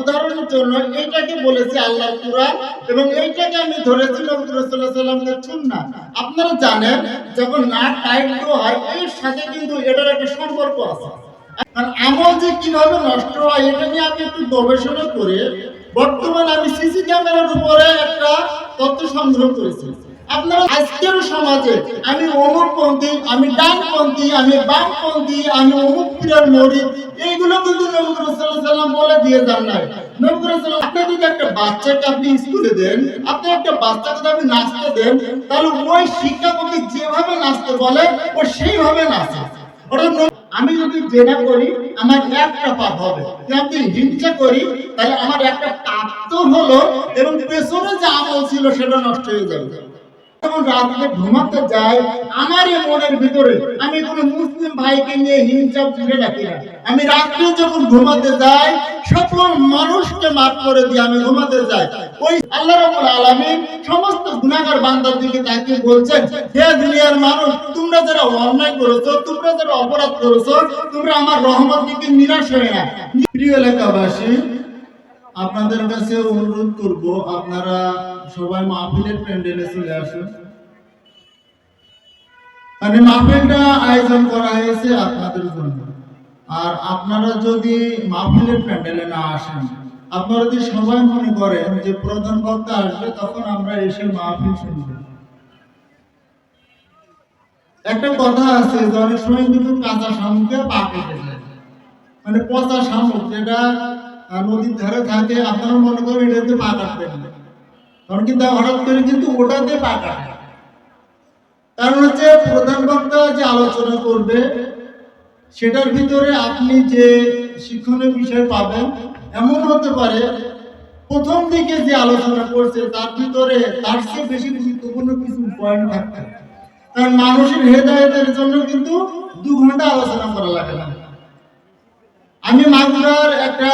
উদাহরণের জন্য এইটাকে বলেছি আল্লাহ কুরআন এবং এইটাকে আমি ধরেছি নবী রাসূলুল্লাহ সাল্লামের সুন্নাহ। আপনারা জানেন, যখন নাক টাইট হয়, এর সাথে কিন্তু এটার একটা সম্পর্ক আছে। আমল যে কীভাবে নষ্ট হয়, এটা নিয়ে আমি একটু গবেষণা করে বর্তমানে আমি সিসি ক্যামেরার উপরে একটা তথ্য সংগ্রহ করেছি। আপনারা আজকের সমাজে আমি অমুকপন্থী আমি ডানপন্থী, আমি বামপন্থী, আমি অমুক পীরের এইগুলো কিন্তু বলে দিয়ে যান নাই। আপনি যদি একটা বাচ্চাকে আপনি স্কুলে দেন, আপনি একটা বাচ্চাকে নাচতে দেন, তাহলে ওই শিক্ষাপতি যেভাবে নাচতে বলে, ও সেইভাবে নাচে। আমি যদি জেনা করি, আমার একটা পাপ হবে। আমি হিংসা করি, তাহলে আমার একটা পাপ তো হলো, এবং পেছনে যে আমল ছিল সেটা নষ্ট হয়ে যাবে। আমি রাত্রে যখন ঘুমাতে যাই, সকল মানুষকে মাফ করে দিয়ে আমি ঘুমাতে যাই। ওই আল্লাহ সমস্ত গুনাহগার বান্দার দিকে তাকিয়ে বলছেন, হে দুনিয়ার মানুষ, তোমরা যারা অন্যায় করেছ, তোমরা যারা অপরাধ করেছ, তোমরা আমার রহমত থেকে নিরাশ হয়ে না। প্রিয় এলাকাবাসী আপনাদের কাছে অনুরোধ করব, আপনারা সবাই মাহফিলের প্যান্ডেলে চলে আসুন। মানে মাহফিলটা আয়োজন করা হয়েছে আপনাদের জন্য। আর আপনারা যদি মাহফিলের প্যান্ডেলে না আসেন, আপনারা যদি সবাই মনে করেন যে প্রধান বক্তা আসবে, তখন আমরা এসে মাহফিল শুনব। একটা কথা আছে অনেক সময় কিন্তু কাঁচা শামুকে পা যায় মানে পচা শামুক, যেটা নদীর ধারে থাকে, আপনারা মনে করেন এটাতে পা কাটবেন না। তখন কিন্তু হঠাৎ করে কিন্তু ওটাতে পা কাটে কারণ হচ্ছে প্রধান বক্তা যে আলোচনা করবে, সেটার ভিতরে আপনি যে শিক্ষণীয় বিষয় পাবেন, এমন হতে পারে, প্রথম দিকে যে আলোচনা করছে, তার ভিতরে তার চেয়ে বেশি গুরুত্বপূর্ণ কিছু পয়েন্ট থাকতে। কারণ মানুষের হেদায়তের জন্য কিন্তু দু ঘণ্টা আলোচনা করা লাগে না। আমি মাগুরার একটা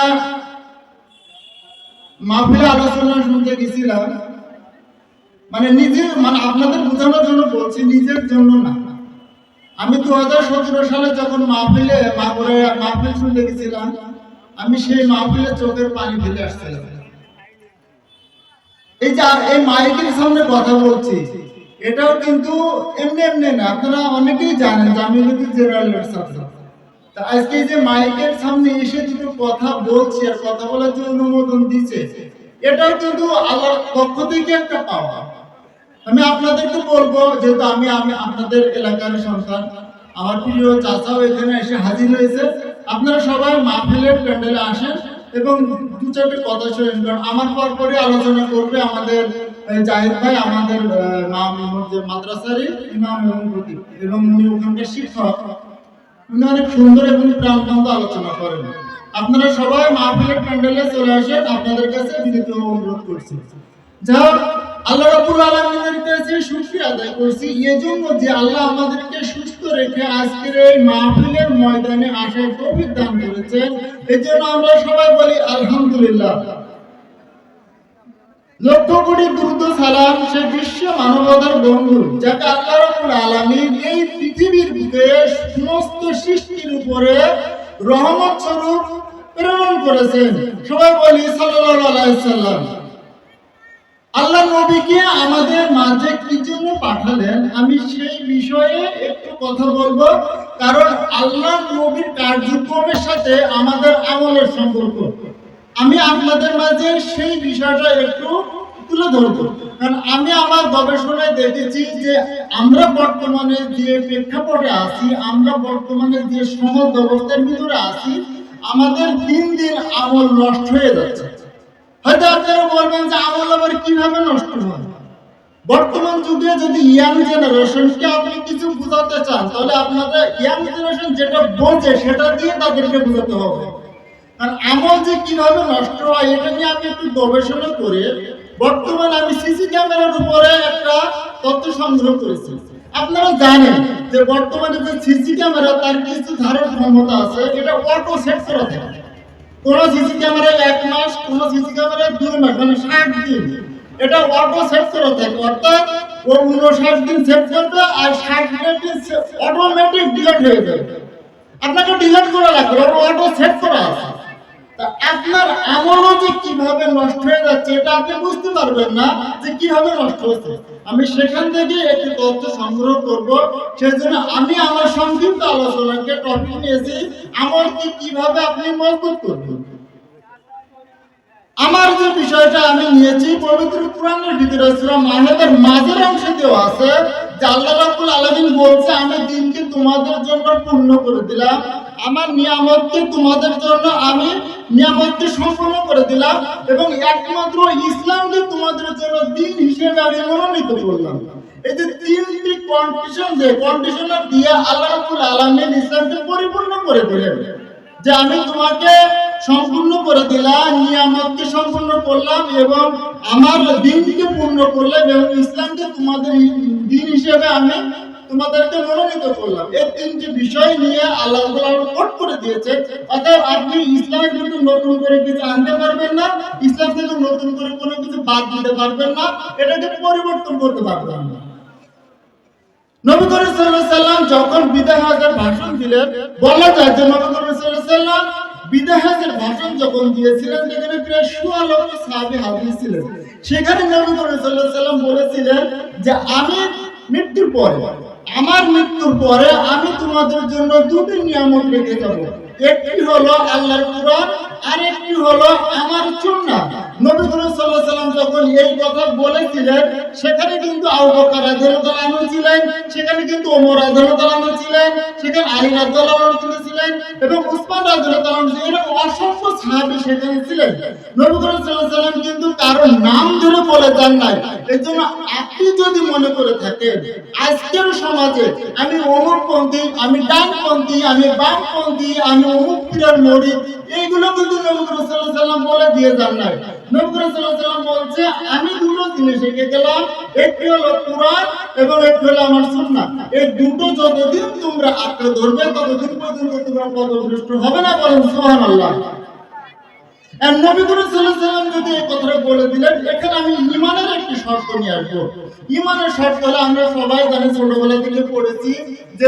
মাহফিলে আলোচনা শুনতে গেছিলাম। মানে নিজে মানে আপনাদের বোঝানোর জন্য বলছি, নিজের জন্য না। আমি দু হাজার সতেরো সালে যখন মাহফিলে মাহফিল শুনতে গেছিলাম, আমি সেই মাহফিলে চোখের পানি ফেলে আসছিলাম। এই যে এই মাইকের সামনে কথা বলছি, এটাও কিন্তু এমনি এমনি না, আপনারা অনেকেই জানেন যে আমি কিন্তু জেনারেলের ছাত্র আজকে যে মাইকের সামনে এসে দুটো কথা বলছি আর কথা বলার অনুমোদন দিচ্ছে কিন্তু আল্লাহর পক্ষ থেকে একটা পাওয়া। আমি আপনাদেরকে বলব, যেহেতু আমি আমি আপনাদের এলাকার সন্তান, আমার প্রিয় চাচাও এখানে এসে হাজির হয়েছে। আপনারা সবাই মাহফিলের প্যান্ডেলে আসেন এবং দু চারটে কথা শোনেন, কারণ আমার পর পরে আলোচনা করবে আমাদের জাহিদ ভাই, আমাদের মাদ্রাসারই ইমাম এবং এবং উনি ওখানকার শিক্ষক। উনি অনেক সুন্দর এবং প্রাণবন্ত আলোচনা করেন। আপনারা সবাই মাহফিলের প্যান্ডেলে চলে আসেন আপনাদের কাছে বিনীত অনুরোধ করছি। যা আল্লাহ রাব্বুল আলামিনের কাছে আদায় করছি। যে আল্লাহ আমাদেরকে সুস্থ রেখে আজকের এই মাহফিলের ময়দানে আসার তৌফিক দান করেছেন, এজন্য আমরা সবাই বলি আলহামদুলিল্লাহ। লক্ষ কোটি দ্রুত সালাম সে বিশ্ব মানবতার বন্ধু, যাকে এই পৃথিবীর সমস্ত সৃষ্টির উপরে রহমত স্বরূপ প্রেরণ করেছেন। সবাই বলি সাল্লাম আল্লাহ নবীকে আমাদের মাঝে কি জন্য পাঠালেন? আমি সেই বিষয়ে একটু কথা বলব, কারণ আল্লাহ নবীর কার্যক্রমের সাথে আমাদের আমলের সম্পর্ক। আমি আপনাদের মাঝে সেই বিষয়টা একটু তুলে ধরবো। কারণ আমি আমার গবেষণায় দেখেছি যে আমরা বর্তমানে যে প্রেক্ষাপটে আছি, আমরা বর্তমানে যে সমাজ ব্যবস্থার ভিতরে আছি, আমাদের দিন দিন আমল নষ্ট হয়ে যাচ্ছে। হয়তো আপনারা বলবেন যে আমল আবার কীভাবে নষ্ট হয়? বর্তমান যুগে যদি ইয়াং জেনারেশনকে আপনি কিছু বোঝাতে চান, তাহলে আপনাদের ইয়াং জেনারেশন যেটা বোঝে সেটা দিয়ে তাদেরকে বোঝাতে হবে। কারণ আমল যে কীভাবে নষ্ট হয়, এটা নিয়ে আমি একটু গবেষণা করে বর্তমানে আমি সিসি ক্যামেরার উপরে একটা তথ্য সংগ্রহ করেছি। আপনারা জানেন যে বর্তমানে যে সিসি ক্যামেরা, তার কিছু ধারণ ক্ষমতা আছে, এটা অটো সেট করা থাকে। কোন সিসি ক্যামেরায় এক মাস, কোন সিসি ক্যামেরায় দুই মাস মানে ষাট দিন। এটা অটো সেট করা থাকে, অর্থাৎ ও উনষাট দিন সেট করবে আর ষাট দিন অটোমেটিক ডিলেট হয়ে যাবে। আপনাকে ডিলেট করা লাগবে অটো সেট করা আছে। আপনার আমলও কীভাবে নষ্ট হয়ে যাচ্ছে এটা আপনি বুঝতে পারবেন না যে কীভাবে নষ্ট হচ্ছে। আমি সেখান থেকে একটি তথ্য সংগ্রহ করব সেই জন্য আমি আমার সংক্ষিপ্ত আলোচনাকে টপিক নিয়েছি আমলকে কীভাবে আপনি মজবুত করবেন। আমার যে বিষয়টা আমি নিয়েছি, পবিত্র কোরআনের ভিতরে সূরা মাহেদের মাঝের অংশে দেওয়া আছে, যে আল্লাহ রাব্বুল আলামিন বলছে, আমি দিনকে তোমাদের জন্য পূর্ণ করে দিলাম। আমার নিয়ামতকে তোমাদের জন্য আমি নিয়ামতকে সম্পূর্ণ করে দিলাম এবং একমাত্র ইসলামকে তোমাদের জন্য দিন হিসেবে আমি মনোনীত করলাম। এই যে তিনটি কন্ডিশন যে দিয়ে আলামিন ইসলামকে পরিপূর্ণ করে দিলেন, যে আমি তোমাকে সম্পূর্ণ করে দিলাম, নিয়ামতকে সম্পূর্ণ করলাম এবং আমার দিনকে পূর্ণ করলাম এবং ইসলামকে তোমাদের দিন হিসেবে আমি তোমাদেরকে মনোনীত করলাম। এই তিনটি বিষয় নিয়ে আল্লাহ কোট করে দিয়েছে। অর্থাৎ আপনি ইসলাম কিন্তু নতুন করে কিছু আনতে পারবেন না, ইসলাম থেকে নতুন করে কোনো কিছু বাদ দিতে পারবেন না এটাকে পরিবর্তন করতে পারবেন না নবী নবী করিম সাল্লাম বিদায় হজের সেখানে নবী করিম বলেছিলেন যে, আমি মৃত্যুর পরে। আমার মৃত্যুর পরে আমি তোমাদের জন্য দুটি নিয়ামত রেখে যাব। একটি হলো আল্লাহর কোরআন আর একটি হলো আমার সুন্নাহ। নবী করিম আলাইহি সাল্লাম যখন এই কথা বলেছিলেন, সেখানে কিন্তু আবু বকর রাদিয়াল্লাহু আনহু ছিলেন, সেখানে কিন্তু ওমর আনহু ছিলেন, সেখানে আলী আনহু ছিলেন এবং উসমান ছিলেন এরকম অসংখ্য সাহাবী সেখানে ছিলেন। নবী করিম আলাইহি সাল্লাম কিন্তু কারও নাম ধরে বলে যান নাই। এজন্য আপনি যদি মনে করে থাকেন, আজকের সমাজে আমি অমুকপন্থী আমি ডানপন্থী আমি বামপন্থী আমি অমুক পীরের মরি, এইগুলো কিন্তু নবী করিম সাল্লাম বলে দিয়ে যান নাই। আমি দুটো জিনিস গেলাম, একটি হলো এবং একটি হলো আমার সুন্নাহ এই দুটো যতদিন তোমরা আঁকড়ে ধরবে, ততদিন পর্যন্ত তোমরা পদভ্রষ্ট হবে না বলেন সুবহানাল্লাহ। ছোটবেলা থেকে পড়েছি যে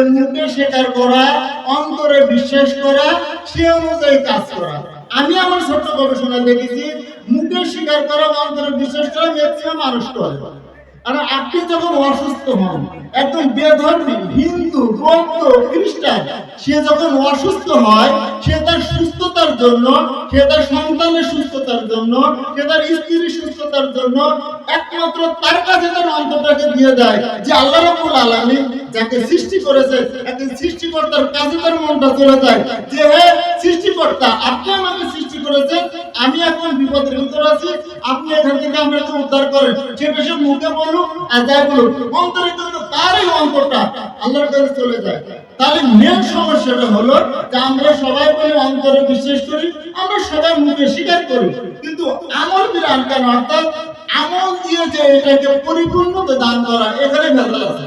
করা, অন্তরে বিশ্বাস করা, সে অনুযায়ী কাজ করা। আমি আমার ছোট্ট গবেষণা দেখেছি, মুখে স্বীকার করা, অন্তরে বিশ্বাস করা মানুষ করে। আর আপনি যখন অসুস্থ হন, একজন বেধর্মী, হিন্দু, বৌদ্ধ, খ্রিস্টান, সে যখন অসুস্থ হয়, সে তার সুস্থতার জন্য, সে তার সন্তানের সুস্থতার জন্য, সে তার স্ত্রীর সুস্থতার জন্য একমাত্র তার কাছে তার অন্তরটাকে দিয়ে দেয় যে আল্লাহ যাকে সৃষ্টি করেছে, একজন সৃষ্টিকর্তার কাছে তার মনটা চলে যায় যে সৃষ্টিকর্তা, আপনি আমাকে সৃষ্টি করেছেন, আমি এখন বিপদের ভিতরে আছি, আপনি এখান থেকে আমাকে উদ্ধার করেন। সে বেশি মুখে বলুক আর যাই অন্তরের জন্য তারই অন্তরটা আল্লাহর কাছে চলে যায়। তাহলে মেন সমস্যাটা হলো যে আমরা সবাই বলে অন্তরে বিশ্বাস করি, আমরা সবাই মুখে স্বীকার করি। কিন্তু আমল বিরান কেন? অর্থাৎ আমল দিয়ে যে এটাকে পরিপূর্ণতা দান করা এখানে ভেজাল আছে।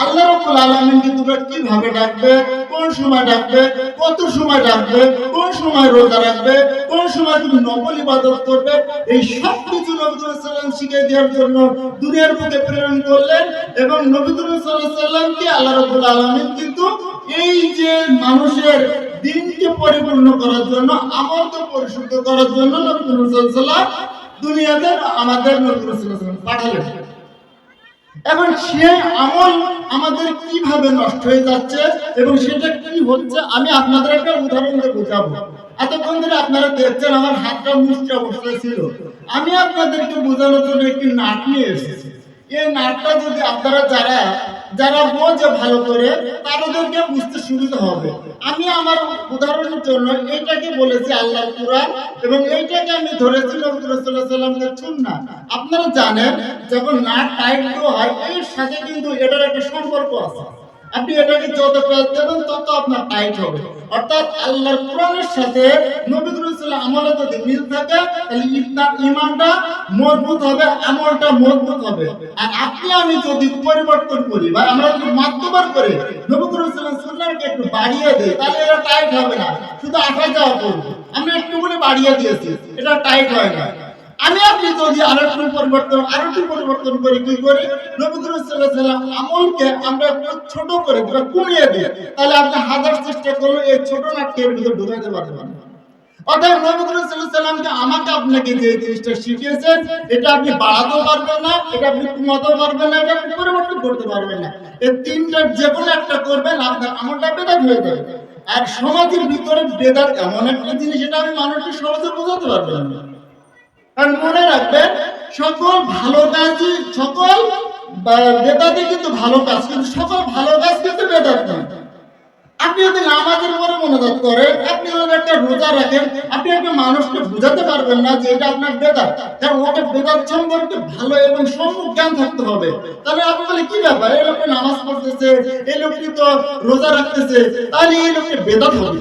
দুনিয়ার আল্লাহ আলামিনকে তোমরা কীভাবে ডাকবে, কোন সময় ডাকবে, কত সময় ডাকবে, কোন সময় রোজা রাখবে, কোন সময় তুমি নফল ইবাদত করবে, এই সব কিছু নবী করিম সাল্লাম শিখিয়ে দেওয়ার জন্য দুনিয়ার বুকে প্রেরণ করলেন এবং নবী করিম সাল্লাল্লাহু আলাইহি সাল্লামকে আল্লাহ কিন্তু এই যে মানুষের দিনকে পরিপূর্ণ করার জন্য পরিশুদ্ধ করার জন্য সাল্লাম দুনিয়াতে আমাদের সাল্লাম পাঠালেন। এখন সে আমল আমাদের কীভাবে নষ্ট হয়ে যাচ্ছে এবং সেটা কি হচ্ছে, আমি আপনাদের একটা উদাহরণ বোঝাবো। এতক্ষণ ধরে আপনারা দেখছেন আমার হাতটা মুষ্টি অবস্থায় ছিল। আমি আপনাদেরকে বোঝানোর জন্য একটি নাট নিয়ে এসেছি। এই নাটটা যদি আপনারা যারা যারা বোঝে ভালো করে, তাদেরকে বুঝতে সুবিধা হবে। আমি আমার উদাহরণের জন্য এইটাকে বলেছি আল্লাহ কুরআন, এবং এইটাকে আমি ধরেছি সাল্লামের সুন্নাহ। আপনারা জানেন, যখন নাট টাইট হয়, এর সাথে কিন্তু এটার একটা সম্পর্ক আছে। আপনি এটাকে যত কাজ দেবেন তত আপনার টাইট হবে। অর্থাৎ আল্লাহর কোরআনের সাথে নবী আমলে যদি মিল থাকে, তাহলে ইমানটা ইমানটা মজবুত হবে, আমলটা মজবুত হবে। আর আপনি, আমি যদি পরিবর্তন করি বা আমরা যদি মাধ্যবার করে নবী সুন্নাহকে একটু বাড়িয়ে দিই, তাহলে এটা টাইট হবে না। শুধু আঠা যাওয়া করব। আমরা একটু করে বাড়িয়ে দিয়েছি, এটা টাইট হয় না। আমি আপনি যদি আরও একটু পরিবর্তন, আরও একটু পরিবর্তন করে, কি করি? নবী করিম সাল্লাল্লাহু আলাইহি ওয়াসাল্লাম আমলকে আমরা ছোট করে কমিয়ে দিই। তাহলে আপনি হাজার চেষ্টা করলে এই ছোট নাটকে এর ভিতরে ঢুকাতে পারবেন আপনাকে শিখিয়েছেন, এটা আপনি বাড়াতেও পারবেন না, এটা আপনি পারবেন না পরিবর্তন করতে পারবেন না। যে একটা করবেন আমলটা সমাজের ভিতরে বেদাত এমন একটা জিনিস এটা আমি মানুষকে সহজে বোঝাতে পারবেন না। কারণ মনে রাখবেন, সকল ভালো কাজই সকল বেদাতে কিন্তু ভালো কাজ, কিন্তু সকল ভালো কাজ কিন্তু বেদাত নয় আপনি যদি নামাজের উপরে মনোযোগ করেন, আপনি যদি একটা রোজা রাখেন, আপনি একটা মানুষকে বোঝাতে পারবেন না যে এটা আপনার বেদাত কারণ ওটা বেদাত সম্পর্কে ভালো এবং সম্মুখ জ্ঞান থাকতে হবে। তাহলে আপনি বলে কি ব্যাপার? এই লোকটা নামাজ পড়তেছে, এই লোকটি তো রোজা রাখতেছে। তাহলে এই লোকটা বেদাত হবে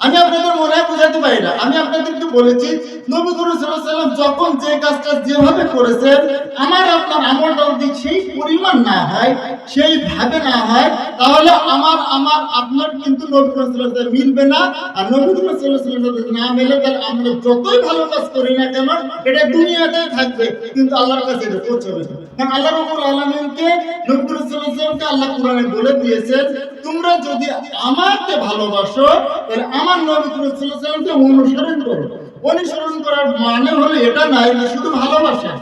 আমি আপনাদের মনে হয় বোঝাতে পারি না আমি আপনাদেরকে বলেছি, নবী আলাইহি ওয়াসাল্লাম যখন যে কাজটা যেভাবে করেছেন, আমার আপনার আমলটা যদি সেই পরিমাণ না হয়, সেই ভাবে না হয়, তাহলে আমার আমার, আপনার কিন্তু নবী আলাইহি ওয়াসাল্লাম মিলবে না আর নবী আলাইহি ওয়াসাল্লাম যদি না মেলে, তাহলে আমরা যতই ভালো কাজ করি না কেন, এটা দুনিয়াতে থাকবে, কিন্তু আল্লাহর কাছে এটা পৌঁছবে। কারণ আল্লাহ রাব্বুল আলামিনকে নবী আলাইহি ওয়াসাল্লামকে আল্লাহ কোরআনে বলে দিয়েছেন, তোমরা যদি আমাকে ভালোবাসো, তাহলে আমার নবী করিম সাল্লাল্লাহু অনুসরণ করো। অনুসরণ করার মানে হলো এটা নয় যে শুধু ভালোবাসা।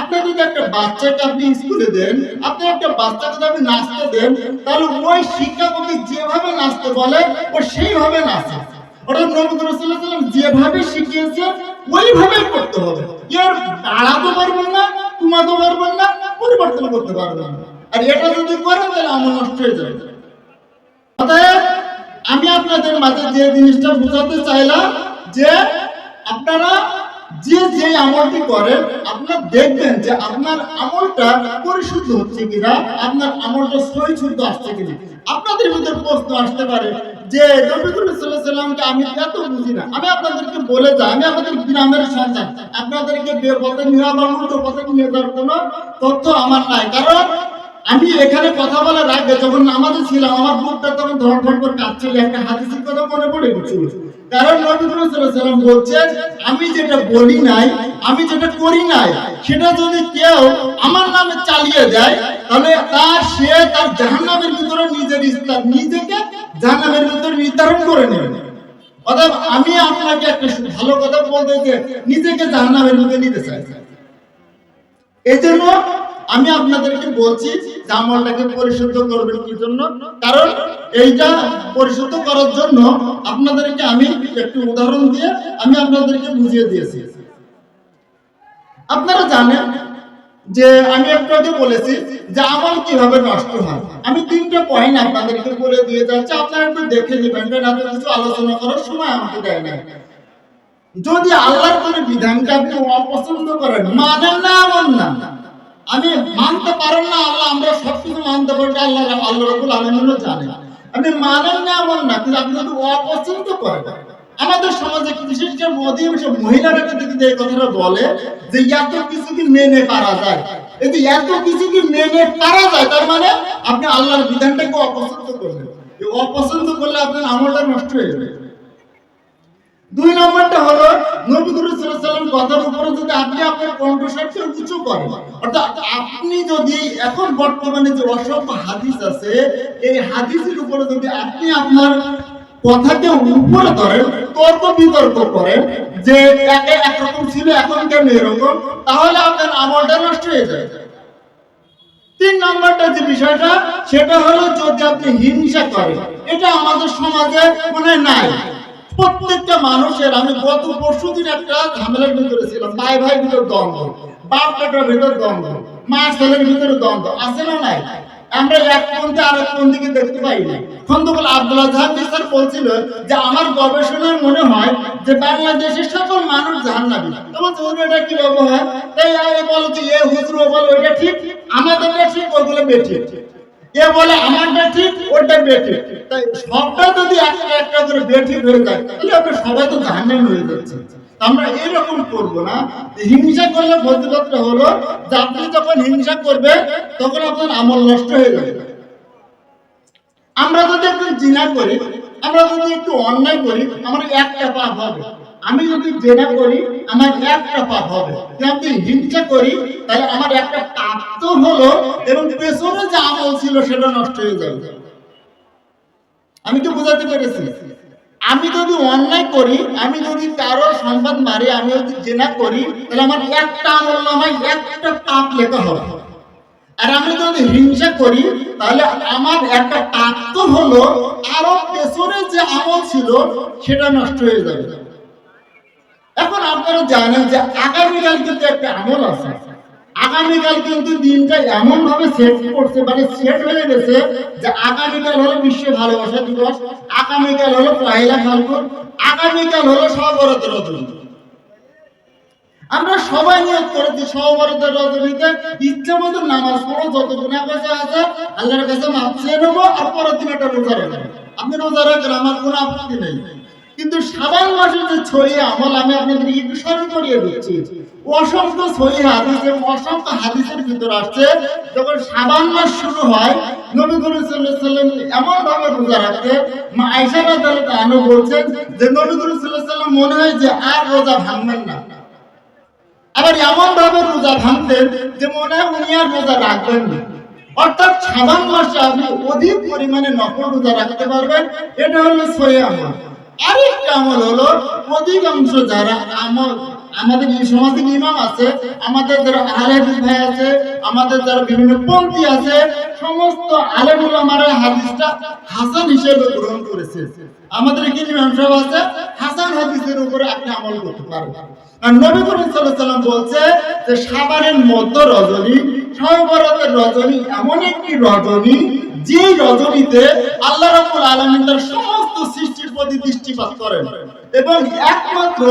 আপনি যদি একটা বাচ্চাকে আপনি স্কুলে দেন, আপনি একটা বাচ্চাকে যদি আপনি নাচতে দেন, তাহলে ওই শিক্ষাপতি যেভাবে নাচতে বলে, ও সেইভাবে নাচে। যেভাবে শিখিয়েছে, ওইভাবেই করতে হবে। এর বাড়াতে পারবেন না কমাতে পারবেন না, পরিবর্তন করতে পারবেন না। আর এটা যদি করেন, তাহলে আমল নষ্ট হয়ে যাবে। অতএব আমি আপনাদের মাঝে যে জিনিসটা বোঝাতে চাইলাম, যে আপনারা যে যে আমলটি করেন, আপনারা দেখবেন যে আপনার আমলটা পরিশুদ্ধ হচ্ছে কিনা, আপনার আমলটা সহি শুদ্ধ আসছে কিনা। আপনাদের ভিতরে প্রশ্ন আসতে পারে যে নবী করিম সাল্লাল্লাহু আলাইহি সাল্লামকে আমি এত বুঝি না। আমি আপনাদেরকে বলে যাই, আমি আমাদের গ্রামের সন্তান। আপনাদেরকে নিয়ে বা পথে নিয়ে যাওয়ার কোনো তথ্য আমার নাই। কারণ আমি এখানে কথা বলার আগে যখন নামাজে ছিলাম, আমার বুকটা তখন ধর ধর করে কাঁপছিল একটা হাদিসের কথা মনে পড়ে গেছিল কারণ নবী করিম সাল্লাল্লাহু আলাইহি সাল্লাম বলছেন, আমি যেটা বলি নাই, আমি যেটা করি নাই, সেটা যদি কেউ আমার নামে চালিয়ে দেয়, তাহলে তার সে তার জাহান্নামের ভিতরে নিজের নিজেকে জাহান্নামের ভিতরে নির্ধারণ করে নেবে। অতএব আমি আপনাকে একটা ভালো কথা বলতে যে নিজেকে জাহান্নামের মধ্যে নিতে চাই। এই জন্য আমি আপনাদেরকে বলছি যে আমলটাকে পরিশুদ্ধ করবেন কি জন্য? কারণ এইটা পরিশুদ্ধ করার জন্য আপনাদেরকে আমি একটু উদাহরণ দিয়ে আমি আপনাদেরকে বুঝিয়ে দিয়েছি। আপনারা জানেন যে আমি আগে বলেছি যে আমল কীভাবে নষ্ট হয়। আমি তিনটা পয়েন্ট আপনাদেরকে বলে দিয়ে যাচ্ছি, আপনারা একটু দেখে নেবেন কারণ এত কিছু আলোচনা করার সময় আমাকে দেয় না যদি আল্লাহর কোন বিধানকে আপনি অপছন্দ করেন, মানেন না, এমন না। আমি মানতে পারেন না, আল্লাহ আমরা সবকিছু মানতে পারি আল্লাহ আল্লাহ রবুল আলমিনও জানে আপনি মানেন না এমন না, কিন্তু আপনি যদি অপছন্দ করেন, আমাদের সমাজে বিশেষ করে অধিকাংশ মহিলারা কিন্তু এই কথাটা বলে যে এত কিছু কি মেনে পারা যায়? এই যে এত কিছু কি মেনে পারা যায়, তার মানে আপনি আল্লাহর বিধানটাকে অপছন্দ করবেন। অপছন্দ করলে আপনার আমলটা নষ্ট হয়ে যাবে। দুই নম্বরটা হলো, নবী কথার উপরে যদি আপনি আপনার উঁচু করেন, অর্থাৎ আপনি যদি এখন বর্তমানে যে অসংখ্য হাদিস আছে, এই হাদিসের উপরে যদি আপনি আপনার কথাকে উপরে ধরেন, তর্ক বিতর্ক করেন, যে একে একরকম ছিল, এখন কেন এরকম, তাহলে আপনার আমলটা নষ্ট হয়ে যায়। তিন নম্বরটা যে বিষয়টা, সেটা হলো যদি আপনি হিংসা করেন, এটা আমাদের সমাজে মানে নাই। প্রত্যেকটা মানুষের, আমি গত পরশু দিন একটা ঝামেলার ভিতরে ছিলাম। ভাই ভাই ভিতরে দ্বন্দ্ব, বাপ বেটার ভিতরে দ্বন্দ্ব, মা ছেলের ভিতরে দ্বন্দ্ব, আছে না নাই? আমরা এক পন্থে আর এক পন্থীকে দেখতে পাই না খন্দকাল আব্দুল্লাহ জাহাঙ্গীর স্যার বলছিল যে, আমার গবেষণায় মনে হয় যে, বাংলাদেশের সকল মানুষ জাহান্নাবী তোমার হুজুর এটা কি ব্যবহার তাই বলো যে এ হুজুর বলো, এটা ঠিক? আমাদেরটা ঠিক, ওগুলো বেঠিক। বলে সবটা যদি একটা করে যায়, তাহলে সবাই তো হয়ে যাচ্ছে। আমরা এরকম করব না। হিংসা করলে ফজিলতটা হলো, যে যখন হিংসা করবে তখন আপনার আমল নষ্ট হয়ে যাবে। আমরা যদি একটু জিনা করি, আমরা যদি একটু অন্যায় করি, আমার একটা পাপ হবে। আমি যদি জেনা করি, আমার একটা পাপ হবে। যদি হিংসা করি, তাহলে আমার একটা পাপ তো হলো, এবং পেছনে যে আমল ছিল, সেটা নষ্ট হয়ে যাবে। আমি তো বোঝাতে পেরেছি। আমি যদি অন্যায় করি, আমি যদি কারও সম্পদ মারি, আমি যদি জেনা করি, তাহলে আমার একটা আমল নামায় একটা পাপ লেখা হবে। আর আমি যদি হিংসা করি, তাহলে আমার একটা পাপ তো হলো, আরও পেছনে যে আমল ছিল, সেটা নষ্ট হয়ে যাবে। এখন আপনারা জানেন যে আগামীকাল কিন্তু একটা আমল আছে। আগামীকাল কিন্তু দিনটা এমন ভাবে সেট করছে মানে সেট হয়ে গেছে যে আগামীকাল হলো বিশ্ব ভালোবাসা দিবস, আগামীকাল হলো পয়লা ফাল্গুন, আগামীকাল হলো সবরত রজনী। আমরা সবাই নিয়োগ করেছি সহবরতের রজনীতে। ইচ্ছা মতো নামাজ পড়ো, যত গুণা কাছে আছে, আল্লাহর কাছে মাপ চেয়ে নেব আর পরের দিন একটা রোজা রাখব। আপনি রোজা রাখেন, আমার কোনো আপত্তি নেই। কিন্তু সাবান মাসের যে ছড়ি আমল, আমি আপনাদের একটু স্মরণ করিয়ে দিচ্ছি। অসংখ্য ছড়ি হাদিস এবং অসংখ্য হাদিসের ভিতর আসছে, যখন সাবান মাস শুরু হয়, নবী আলাইহি সাল্লাম এমন ভাবে রোজা রাখতে মা রাদিয়াল্লাহু আনহা বলছেন যে, নবী আলাইহি সাল্লাম মনে হয় যে আর রোজা ভাঙবেন না। আবার এমন ভাবে রোজা ভাঙতেন যে মনে হয় উনি আর রোজা রাখবেন না। অর্থাৎ সাবান মাসে আপনি অধিক পরিমাণে নকল রোজা রাখতে পারবেন, এটা হলো সহি আমল। আরেকটা আমল হলো অধিকাংশ যারা আমল, আমাদের এই সমাজে ইমাম আছে, আমাদের যারা ভাই আছে, আমাদের যারা বিভিন্ন পন্থী আছে, সমস্ত আমারা হাদিসটা হাসান হিসেবে গ্রহণ করেছে। আমাদের এখানে ইমাম সাহেব আছে? হাসান হাদিসের উপরে আপনি আমল করতে পারবেন আর নবী করিম বলছে যে, সাবানের মধ্য রজনী সহবরতের রজনী, এমন একটি রজনী যে রজনীতে আল্লাহ রাব্বুল আলামিন তার সমস্ত সৃষ্টির প্রতি দৃষ্টিপাত করেন। এবং একমাত্র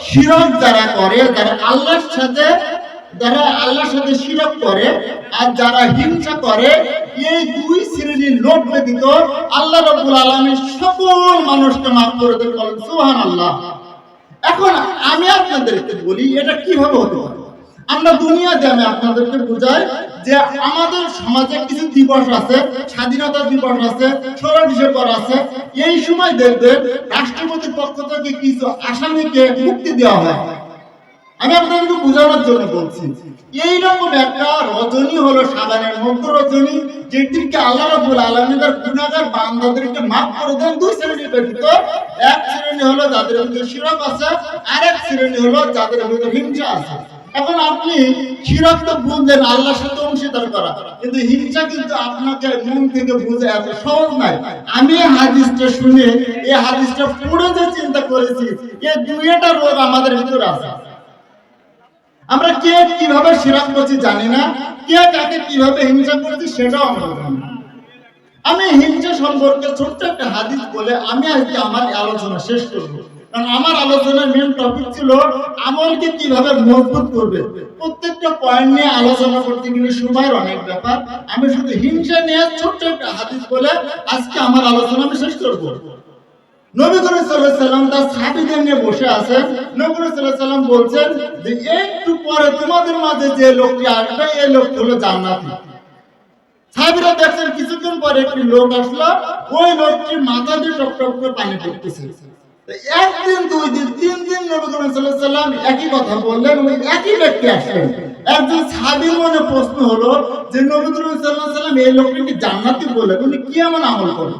শিরক যারা করে, যারা আল্লাহর সাথে, যারা আল্লাহর সাথে শিরক করে আর যারা হিংসা করে, এই দুই শ্রেণির লোক ব্যতীত আল্লাহ রাব্বুল আলামিন সকল মানুষকে মাফ করে দেন বলেন, সুবহানাল্লাহ। এখন আমি আপনাদেরকে বলি, এটা কীভাবে হতে পারে? আমরা দুনিয়াতে আমি আপনাদেরকে বুঝাই যে আমাদের সমাজে কিছু দিবস আছে, স্বাধীনতা দিবস আছে ষোলো ডিসেম্বর আছে। এই সময় দেখবেন, রাষ্ট্রপতির পক্ষ থেকে কিছু আসামিকে মুক্তি দেওয়া হয়। আমি আপনাদেরকে বোঝানোর জন্য বলছি, এইরকম একটা রজনী হলো সাধারণের মধ্য রজনী, যেটিকে আল্লাহ রাব্বুল আলামিন তার গুনাহগার বান্দাদেরকে মাফ করে দেন। দুই শ্রেণির ব্যতীত এক শ্রেণি হলো যাদের ভিতরে শিরক আছে আর এক শ্রেণি হলো যাদের ভিতরে হিংসা আছে। এখন আপনি তো বুঝলেন আল্লাহর সাথে অংশীদার করা। কিন্তু হিংসা কিন্তু আপনাকে মন থেকে বুঝে এত সহজ নাই। আমি হাদিসটা শুনে, এই হাদিসটা পড়ে যে চিন্তা করেছি এই দুইটা রোগ আমাদের ভিতরে আছে। আমরা কে কীভাবে শিরাক করছি জানি না। কে কাকে কীভাবে হিংসা করেছি সেটাও আমরা জানি। আমি হিংসা সম্পর্কে ছোট্ট একটা হাদিস বলে আমি আজকে আমার আলোচনা শেষ করব। কারণ আমার আলোচনার মেন টপিক ছিল আমলকে কীভাবে মজবুত করবে। প্রত্যেকটা পয়েন্ট নিয়ে আলোচনা করতে গেলে সময়ের অনেক ব্যাপার। আমি শুধু হিংসা নিয়ে ছোট্ট একটা হাদিস বলে আজকে আমার আলোচনা আমি শেষ করব। নবী আলাইহি সাল্লাম তার সাহাবীদের নিয়ে বসে আছেন। নবী সাল্লাম বলছেন যে, একটু পরে তোমাদের মাঝে যে লোকটি আসবে এই লোকটি হলো জান্নাতি। সাহাবীরা দেখছেন কিছুক্ষণ পরে একটি লোক আসলো। ওই লোকটির মাথা দিয়ে টপ টপ করে পানি পড়তেছে। একদিন, দুই দিন, তিন দিন নবী করিম সাল্লাম একই কথা বললেন ওই একই ব্যক্তি আসলেন। একজন সাহাবীর মনে প্রশ্ন হলো যে, নবী করিম আলাইহি সাল্লাম এই লোকটিকে জান্নাতি বললেন, উনি কি এমন আমল করেন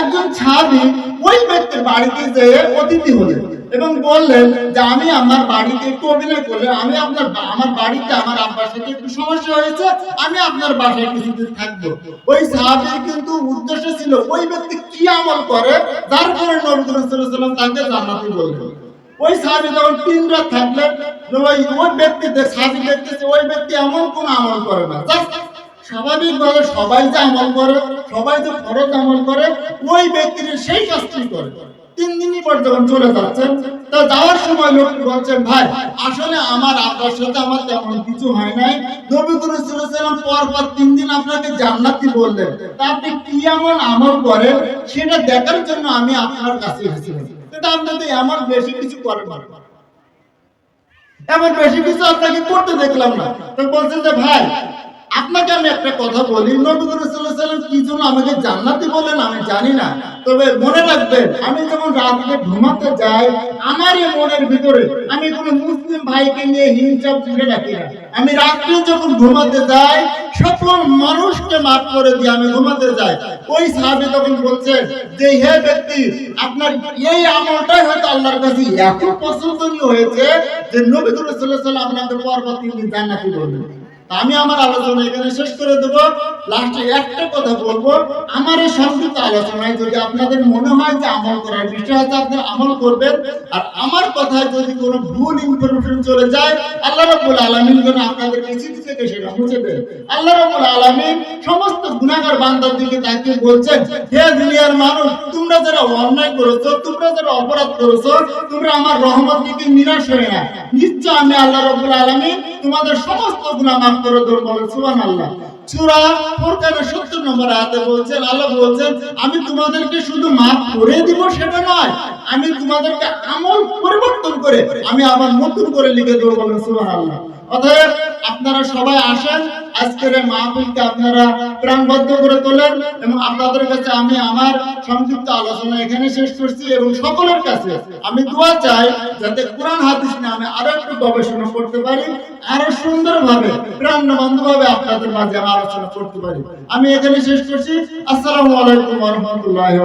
একজন ছাদি ওই ব্যক্তির বাড়িতে যেয়ে অতিথি হলেন। এবং বললেন যে আমি আমার বাড়িতে একটু অভিনয় করলে, আমি আপনার আমার বাড়িতে আমার আব্বার সাথে একটু সমস্যা হয়েছে, আমি আপনার বাসায় কিছুদিন থাকব। ওই সাহাবির কিন্তু উদ্দেশ্য ছিল ওই ব্যক্তি কি আমল করে, যার কারণে নবী করিম সাল্লাল্লাহু আলাইহি ওয়াসাল্লাম তাকে জান্নাতি বললেন। ওই সাহাবি যখন তিন রাত থাকলেন ওই ওই ব্যক্তি সাহাবি দেখতেছে ওই ব্যক্তি এমন কোন আমল করে না। স্বাভাবিকভাবে সবাই যে আমল করে, সবাই যে ফরজ আমল করে, ওই ব্যক্তির সেই কাজটি করে। তিন দিনই পর যখন চলে যাচ্ছেন তা যাওয়ার সময় লোকটি বলছেন, ভাই, আসলে আমার আপনার সাথে আমার তেমন কিছু হয় নাই। নবী করে চলেছিলাম পর পর তিন দিন আপনাকে জান্নাতি বললেন। তা আপনি কি এমন আমল করেন? সেটা দেখার জন্য আমি আপনার কাছে এসেছিলাম। কিন্তু আপনি তো এমন বেশি কিছু করেন না। এমন বেশি কিছু আপনাকে করতে দেখলাম না। তো বলছেন যে, ভাই আপনাকে আমি একটা কথা বলি, নবী কি জন্য আমাকে জান্নাতি বলেন আমি জানি না। তবে মনে রাখবেন, আমি যখন রাতে ঘুমাতে যাই আমার মনের ভিতরে, আমি কোনো মুসলিম ভাইকে নিয়ে হিংসা ফিরে রাখি না। আমি রাত্রে যখন ঘুমাতে যাই, সকল মানুষকে মাফ করে দিয়ে আমি ঘুমাতে যাই। ওই সাহাবী তখন বলছে যে, হে ব্যক্তি, আপনার এই আমলটাই হয়তো আল্লাহর কাছে এত পছন্দনীয় হয়েছে যে নবী করিম সাল্লাল্লাহু আলাইহি ওয়াসাল্লাম আপনাকে পরবর্তী জান্নাতি বলবেন। আমি আমার আলোচনা এখানে শেষ করে দেবো। লাস্টে একটা কথা বলব। আমার এই সংক্ষিপ্ত আলোচনায় যদি আপনাদের মনে হয় যে আমল করার বিষয় আছে, আপনি আমল করবেন। আর আমার কথায় যদি কোনো ভুল ইনফরমেশন চলে যায়, আল্লাহ রাব্বুল আলামিন যেন আপনাদের স্মৃতি থেকে সেটা মুছে দেন। আল্লাহ রাব্বুল আলামিন সমস্ত গুনাহগার বান্দার দিকে তাকিয়ে বলছেন, হে দুনিয়ার মানুষ, তোমরা যারা অন্যায় করেছ, তোমরা যারা অপরাধ করেছ, তোমরা আমার রহমত থেকে নিরাশ হয়ে না। নিশ্চয় আমি আল্লাহ রাব্বুল আলামিন তোমাদের সমস্ত গুণা মাফ করে দেব বলেন সুবহানাল্লাহ। সূরা ফুরকানের 70 নম্বর আয়াতে বলছেন, আল্লাহ আমি তোমাদেরকে শুধু মাফ করে দিব সেটা নয়, আমি তোমাদেরকে আমল পরিবর্তন করে, আমি আমার নতুন করে লিখে দেবো বলেন সুবহানাল্লাহ। অতএব আপনারা সবাই আসেন, আজকের এই মাহফিলকে আপনারা প্রাণবদ্ধ করে তোলেন এবং আপনাদের কাছে আমি আমার সংক্ষিপ্ত আলোচনা এখানে শেষ করছি এবং সকলের কাছে আমি দোয়া চাই যাতে কোরআন হাদিস নিয়ে আমি আরও একটু গবেষণা করতে পারি, আরও সুন্দরভাবে প্রাণবন্ধ ভাবে আপনাদের মাঝে আমি আলোচনা করতে পারি। আমি এখানে শেষ করছি। আসসালামু আলাইকুম রাহমাতুল্লাহি